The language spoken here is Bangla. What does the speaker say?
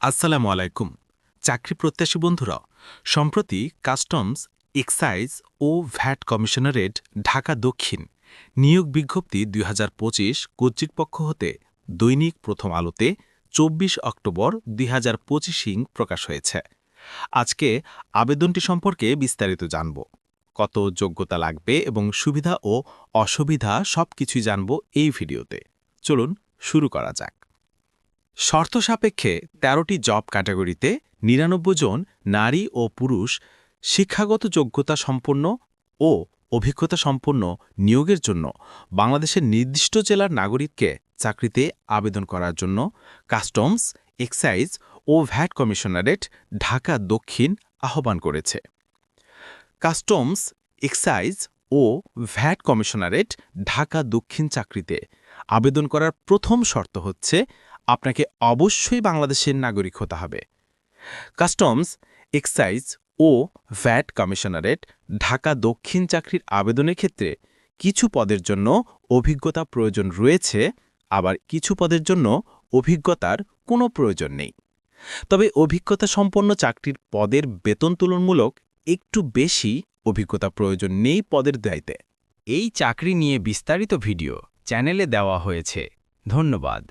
আসসালামু আলাইকুম। চাকরি প্রত্যাশী বন্ধুরা, সম্প্রতি কাস্টমস, এক্সাইজ ও ভ্যাট কমিশনারেট ঢাকা দক্ষিণ নিয়োগ বিজ্ঞপ্তি দুই হাজার পঁচিশ কর্তৃপক্ষ হতে দৈনিক প্রথম আলোতে চব্বিশ অক্টোবর দুই সিং প্রকাশ হয়েছে। আজকে আবেদনটি সম্পর্কে বিস্তারিত জানব। কত যোগ্যতা লাগবে এবং সুবিধা ও অসুবিধা সবকিছুই জানব এই ভিডিওতে। চলুন শুরু করা যাক। শর্ত সাপেক্ষে ১৩টি জব ক্যাটাগরিতে নিরানব্বই জন নারী ও পুরুষ শিক্ষাগত যোগ্যতা সম্পন্ন ও অভিজ্ঞতা সম্পন্ন নিয়োগের জন্য বাংলাদেশের নির্দিষ্ট জেলার নাগরিককে চাকরিতে আবেদন করার জন্য কাস্টমস, এক্সাইজ ও ভ্যাট কমিশনারেট ঢাকা দক্ষিণ আহ্বান করেছে। কাস্টমস, এক্সাইজ ও ভ্যাট কমিশনারেট ঢাকা দক্ষিণ চাকরিতে আবেদন করার প্রথম শর্ত হচ্ছে আপনাকে অবশ্যই বাংলাদেশের নাগরিক হতে হবে। কাস্টমস, এক্সাইজ ও ভ্যাট কমিশনারেট ঢাকা দক্ষিণ চাকরির আবেদনের ক্ষেত্রে কিছু পদের জন্য অভিজ্ঞতা প্রয়োজন রয়েছে, আবার কিছু পদের জন্য অভিজ্ঞতার কোনো প্রয়োজন নেই। তবে অভিজ্ঞতা সম্পন্ন চাকরির পদের বেতন তুলনমূলক একটু বেশি অভিজ্ঞতা প্রয়োজন নেই পদের দায়িত্বে। এই চাকরি নিয়ে বিস্তারিত ভিডিও চ্যানেলে দেওয়া হয়েছে। ধন্যবাদ।